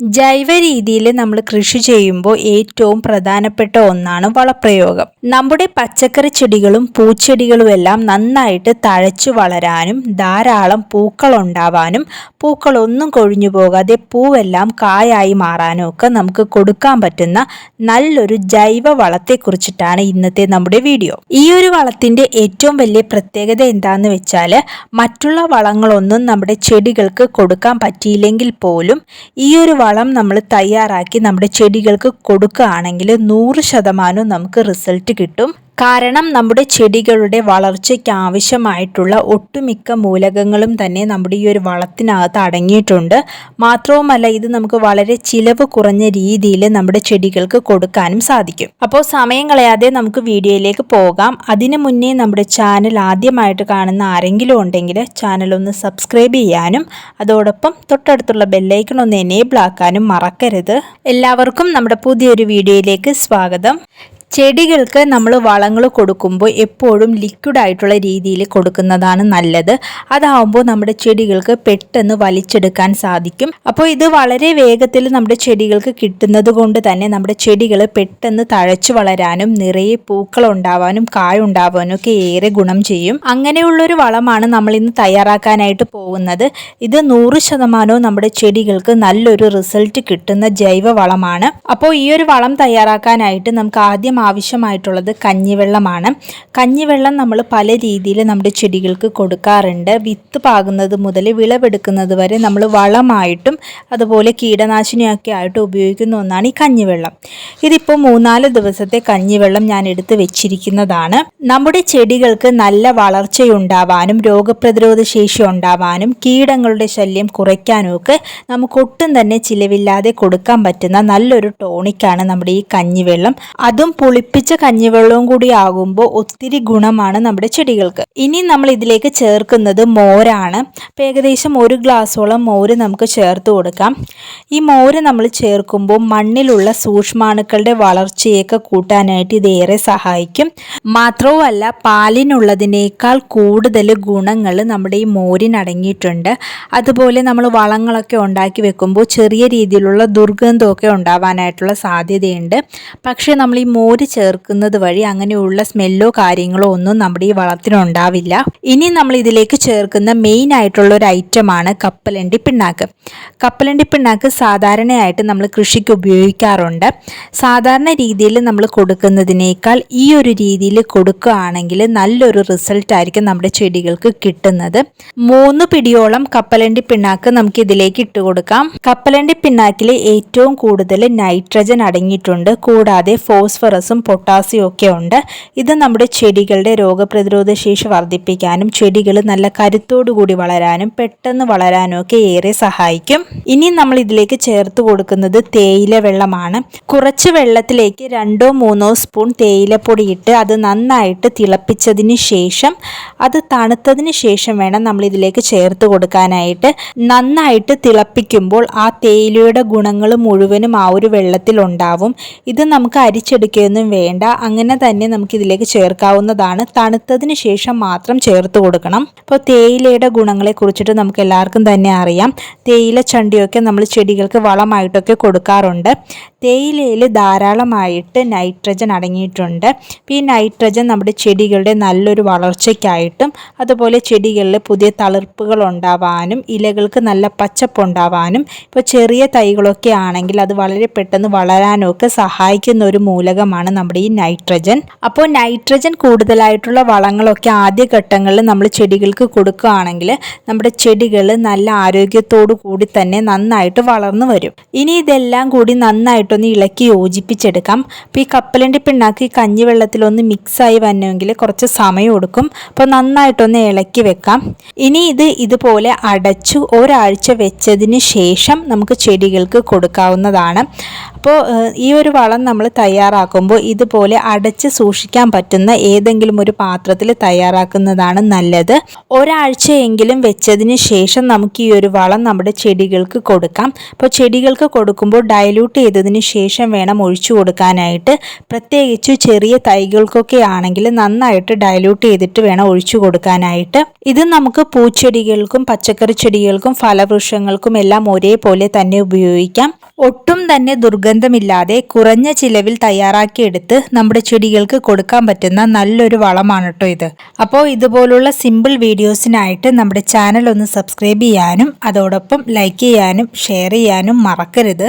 ജൈവ രീതിയിൽ നമ്മൾ കൃഷി ചെയ്യുമ്പോൾ ഏറ്റവും പ്രധാനപ്പെട്ട ഒന്നാണ് വളപ്രയോഗം. നമ്മുടെ പച്ചക്കറി ചെടികളും പൂച്ചെടികളും എല്ലാം നന്നായിട്ട് തഴച്ചു വളരാനും ധാരാളം പൂക്കൾ ഉണ്ടാവാനും പൂക്കളൊന്നും കൊഴിഞ്ഞു പോകാതെ പൂവെല്ലാം കായായി മാറാനും ഒക്കെ നമുക്ക് കൊടുക്കാൻ പറ്റുന്ന നല്ലൊരു ജൈവ വളത്തെക്കുറിച്ചിട്ടാണ് ഇന്നത്തെ നമ്മുടെ വീഡിയോ. ഈ ഒരു വളത്തിന്റെ ഏറ്റവും വലിയ പ്രത്യേകത എന്താന്ന് വെച്ചാൽ മറ്റുള്ള വളങ്ങളൊന്നും നമ്മുടെ ചെടികൾക്ക് കൊടുക്കാൻ പറ്റിയില്ലെങ്കിൽ പോലും ഈ ഒരു വളം നമ്മൾ തയ്യാറാക്കി നമ്മുടെ ചെടികൾക്ക് കൊടുക്കുകയാണെങ്കിൽ നൂറ് ശതമാനവും നമുക്ക് റിസൾട്ട് കിട്ടും. കാരണം നമ്മുടെ ചെടികളുടെ വളർച്ചയ്ക്ക് ആവശ്യമായിട്ടുള്ള ഒട്ടുമിക്ക മൂലകങ്ങളും തന്നെ നമ്മുടെ ഈ ഒരു വളത്തിനകത്ത് അടങ്ങിയിട്ടുണ്ട്. മാത്രവുമല്ല ഇത് നമുക്ക് വളരെ ചിലവ് കുറഞ്ഞ രീതിയിൽ നമ്മുടെ ചെടികൾക്ക് കൊടുക്കാനും സാധിക്കും. അപ്പോൾ സമയം കളയാതെ നമുക്ക് വീഡിയോയിലേക്ക് പോകാം. അതിനു മുന്നേ നമ്മുടെ ചാനൽ ആദ്യമായിട്ട് കാണുന്ന ആരെങ്കിലും ഉണ്ടെങ്കിൽ ചാനൽ ഒന്ന് സബ്സ്ക്രൈബ് ചെയ്യാനും അതോടൊപ്പം തൊട്ടടുത്തുള്ള ബെല്ലൈക്കൺ ഒന്ന് എനേബിൾ ആക്കാനും മറക്കരുത്. എല്ലാവർക്കും നമ്മുടെ പുതിയൊരു വീഡിയോയിലേക്ക് സ്വാഗതം. ചെടികൾക്ക് നമ്മൾ വളങ്ങൾ കൊടുക്കുമ്പോൾ എപ്പോഴും ലിക്വിഡ് ആയിട്ടുള്ള രീതിയിൽ കൊടുക്കുന്നതാണ് നല്ലത്. അതാവുമ്പോൾ നമ്മുടെ ചെടികൾക്ക് പെട്ടെന്ന് വലിച്ചെടുക്കാൻ സാധിക്കും. അപ്പോൾ ഇത് വളരെ വേഗത്തിൽ നമ്മുടെ ചെടികൾക്ക് കിട്ടുന്നത് കൊണ്ട് തന്നെ നമ്മുടെ ചെടികൾ പെട്ടെന്ന് തഴച്ചു വളരാനും നിറയെ പൂക്കൾ ഉണ്ടാവാനും കായ ഉണ്ടാവാനും ഒക്കെ ഏറെ ഗുണം ചെയ്യും. അങ്ങനെയുള്ളൊരു വളമാണ് നമ്മൾ ഇന്ന് തയ്യാറാക്കാനായിട്ട് പോകുന്നത്. ഇത് നൂറ് ശതമാനവും നമ്മുടെ ചെടികൾക്ക് നല്ലൊരു റിസൾട്ട് കിട്ടുന്ന ജൈവ വളമാണ്. അപ്പോൾ ഈ ഒരു വളം തയ്യാറാക്കാനായിട്ട് നമുക്ക് ആദ്യം ആവശ്യമായിട്ടുള്ളത് കഞ്ഞിവെള്ളമാണ്. കഞ്ഞിവെള്ളം നമ്മൾ പല രീതിയിൽ നമ്മുടെ ചെടികൾക്ക് കൊടുക്കാറുണ്ട്. വിത്ത് പാകുന്നത് മുതൽ വിളവെടുക്കുന്നത് വരെ നമ്മൾ വളമായിട്ടും അതുപോലെ കീടനാശിനിയൊക്കെ ആയിട്ട് ഉപയോഗിക്കുന്ന ഒന്നാണ് ഈ കഞ്ഞിവെള്ളം. ഇതിപ്പോൾ മൂന്നാൽ ദിവസത്തെ കഞ്ഞിവെള്ളം ഞാൻ എടുത്ത് വെച്ചിരിക്കുന്നതാണ്. നമ്മുടെ ചെടികൾക്ക് നല്ല വളർച്ചയുണ്ടാവാനും രോഗപ്രതിരോധ ശേഷി ഉണ്ടാവാനും കീടങ്ങളുടെ ശല്യം കുറയ്ക്കാനും ഒക്കെ നമുക്ക് ഒട്ടും തന്നെ ചിലവില്ലാതെ കൊടുക്കാൻ പറ്റുന്ന നല്ലൊരു ടോണിക്കാണ് നമ്മുടെ ഈ കഞ്ഞിവെള്ളം. അതും പുളിപ്പിച്ച കഞ്ഞിവെള്ളവും കൂടി ആകുമ്പോൾ ഒത്തിരി ഗുണമാണ് നമ്മുടെ ചെടികൾക്ക്. ഇനി നമ്മൾ ഇതിലേക്ക് ചേർക്കുന്നത് മോരാണ്. അപ്പോൾ ഏകദേശം ഒരു ഗ്ലാസ്സോളം മോര് നമുക്ക് ചേർത്ത് കൊടുക്കാം. ഈ മോര് നമ്മൾ ചേർക്കുമ്പോൾ മണ്ണിലുള്ള സൂക്ഷ്മാണുക്കളുടെ വളർച്ചയൊക്കെ കൂട്ടാനായിട്ട് ഇത് ഏറെ സഹായിക്കും. മാത്രവുമല്ല പാലിനുള്ളതിനേക്കാൾ കൂടുതൽ ഗുണങ്ങൾ നമ്മുടെ ഈ മോരിനടങ്ങിയിട്ടുണ്ട് അതുപോലെ നമ്മൾ വളങ്ങളൊക്കെ ഉണ്ടാക്കി വെക്കുമ്പോൾ ചെറിയ രീതിയിലുള്ള ദുർഗന്ധമൊക്കെ ഉണ്ടാവാനായിട്ടുള്ള സാധ്യതയുണ്ട്. പക്ഷേ നമ്മൾ ഈ മോര് മോര് ചേർക്കുന്നത് വഴി അങ്ങനെയുള്ള സ്മെല്ലോ കാര്യങ്ങളോ ഒന്നും നമ്മുടെ ഈ വളത്തിനുണ്ടാവില്ല ഇനി നമ്മൾ ഇതിലേക്ക് ചേർക്കുന്ന മെയിൻ ആയിട്ടുള്ള ഒരു ഐറ്റമാണ് കപ്പലണ്ടി പിണ്ണാക്ക്. കപ്പലണ്ടി പിണ്ണാക്ക് സാധാരണയായിട്ട് നമ്മൾ കൃഷിക്ക് ഉപയോഗിക്കാറുണ്ട്. സാധാരണ രീതിയിൽ നമ്മൾ കൊടുക്കുന്നതിനേക്കാൾ ഈ ഒരു രീതിയിൽ കൊടുക്കുകയാണെങ്കിൽ നല്ലൊരു റിസൾട്ട് ആയിരിക്കും നമ്മുടെ ചെടികൾക്ക് കിട്ടുന്നത്. മൂന്ന് പിടിയോളം കപ്പലണ്ടി പിണ്ണാക്ക് നമുക്ക് ഇതിലേക്ക് ഇട്ട് കൊടുക്കാം. കപ്പലണ്ടി പിണ്ണാക്കിൽ ഏറ്റവും കൂടുതൽ നൈട്രജൻ അടങ്ങിയിട്ടുണ്ട്. കൂടാതെ ഫോസ്ഫറസ് ഫോസ്ഫറസും പൊട്ടാസ്യം ഒക്കെ ഉണ്ട്. ഇത് നമ്മുടെ ചെടികളുടെ രോഗപ്രതിരോധ ശേഷി വർദ്ധിപ്പിക്കാനും ചെടികൾ നല്ല കരുത്തോടുകൂടി വളരാനും പെട്ടെന്ന് വളരാനും ഒക്കെ ഏറെ സഹായിക്കും. ഇനി നമ്മൾ ഇതിലേക്ക് ചേർത്ത് കൊടുക്കുന്നത് തേയില വെള്ളമാണ്. കുറച്ച് വെള്ളത്തിലേക്ക് രണ്ടോ മൂന്നോ സ്പൂൺ തേയിലപ്പൊടി ഇട്ട് അത് നന്നായിട്ട് തിളപ്പിച്ചതിന് ശേഷം അത് തണുത്തതിന് ശേഷം വേണം നമ്മൾ ഇതിലേക്ക് ചേർത്ത് കൊടുക്കാനായിട്ട്. നന്നായിട്ട് തിളപ്പിക്കുമ്പോൾ ആ തേയിലയുടെ ഗുണങ്ങൾ മുഴുവനും ആ ഒരു വെള്ളത്തിൽ ഉണ്ടാവും. ഇത് നമുക്ക് അരിച്ചെടുക്കുകയൊന്നും ഒന്നും വേണ്ട. അങ്ങനെ തന്നെ നമുക്ക് ഇതിലേക്ക് ചേർക്കാവുന്നതാണ്. തണുത്തതിന് ശേഷം മാത്രം ചേർത്ത് കൊടുക്കണം. അപ്പോൾ തേയിലയുടെ ഗുണങ്ങളെ കുറിച്ചിട്ട് നമുക്ക് എല്ലാവർക്കും തന്നെ അറിയാം. തേയില ചണ്ടിയൊക്കെ നമ്മൾ ചെടികൾക്ക് വളമായിട്ടൊക്കെ കൊടുക്കാറുണ്ട്. തേയിലയിൽ ധാരാളമായിട്ട് നൈട്രജൻ അടങ്ങിയിട്ടുണ്ട്. ഈ നൈട്രജൻ നമ്മുടെ ചെടികളുടെ നല്ലൊരു വളർച്ചയ്ക്കായിട്ടും അതുപോലെ ചെടികളിൽ പുതിയ തളിർപ്പുകൾ ഉണ്ടാവാനും ഇലകൾക്ക് നല്ല പച്ചപ്പ് ഉണ്ടാവാനും ഇപ്പോൾ ചെറിയ തൈകളൊക്കെ ആണെങ്കിൽ അത് വളരെ പെട്ടെന്ന് വളരാനും ഒക്കെ സഹായിക്കുന്ന ഒരു മൂലകമാണ് നമ്മുടെ ഈ നൈട്രജൻ അപ്പോൾ നൈട്രജൻ കൂടുതലായിട്ടുള്ള വളങ്ങളൊക്കെ ആദ്യ ഘട്ടങ്ങളിൽ നമ്മൾ ചെടികൾക്ക് കൊടുക്കുകയാണെങ്കിൽ നമ്മുടെ ചെടികൾ നല്ല ആരോഗ്യത്തോടു കൂടി തന്നെ നന്നായിട്ട് വളർന്നു വരും. ഇനി ഇതെല്ലാം കൂടി നന്നായിട്ടൊന്ന് ഇളക്കി യോജിപ്പിച്ചെടുക്കാം. അപ്പോൾ ഈ കപ്പലിന്റെ പിണ്ണാക്ക് ഈ കഞ്ഞിവെള്ളത്തിലൊന്ന് മിക്സായി വന്നെങ്കിൽ കുറച്ച് സമയം എടുക്കും. അപ്പോൾ നന്നായിട്ടൊന്ന് ഇളക്കി വെക്കാം. ഇനി ഇത് ഇതുപോലെ അടച്ചു ഒരാഴ്ച വെച്ചതിന് ശേഷം നമുക്ക് ചെടികൾക്ക് കൊടുക്കാവുന്നതാണ്. അപ്പോൾ ഈ ഒരു വളം നമ്മൾ തയ്യാറാക്കുമ്പോൾ ഇതുപോലെ അടച്ച് സൂക്ഷിക്കാൻ പറ്റുന്ന ഏതെങ്കിലും ഒരു പാത്രത്തിൽ തയ്യാറാക്കുന്നതാണ് നല്ലത്. ഒരാഴ്ചയെങ്കിലും വെച്ചതിന് ശേഷം നമുക്ക് ഈ ഒരു വളം നമ്മുടെ ചെടികൾക്ക് കൊടുക്കാം. അപ്പോൾ ചെടികൾക്ക് കൊടുക്കുമ്പോൾ ഡയലൂട്ട് ചെയ്തതിന് ശേഷം വേണം ഒഴിച്ചു കൊടുക്കാനായിട്ട്. പ്രത്യേകിച്ച് ചെറിയ തൈകൾക്കൊക്കെ ആണെങ്കിൽ നന്നായിട്ട് ഡയലൂട്ട് ചെയ്തിട്ട് വേണം ഒഴിച്ചു കൊടുക്കാനായിട്ട്. ഇത് നമുക്ക് പൂച്ചെടികൾക്കും പച്ചക്കറി ചെടികൾക്കും ഫലവൃക്ഷങ്ങൾക്കും എല്ലാം ഒരേപോലെ തന്നെ ഉപയോഗിക്കാം. ഒട്ടും തന്നെ ദുർഗന്ധമില്ലാതെ കുറഞ്ഞ ചിലവിൽ തയ്യാറാക്കിയെടുത്ത് നമ്മുടെ ചെടികൾക്ക് കൊടുക്കാൻ പറ്റുന്ന നല്ലൊരു വളമാണ് കേട്ടോ ഇത്. അപ്പോൾ ഇതുപോലുള്ള സിമ്പിൾ വീഡിയോസിനായിട്ട് നമ്മുടെ ചാനൽ ഒന്ന് സബ്സ്ക്രൈബ് ചെയ്യാനും അതോടൊപ്പം ലൈക്ക് ചെയ്യാനും ഷെയർ ചെയ്യാനും മറക്കരുത്.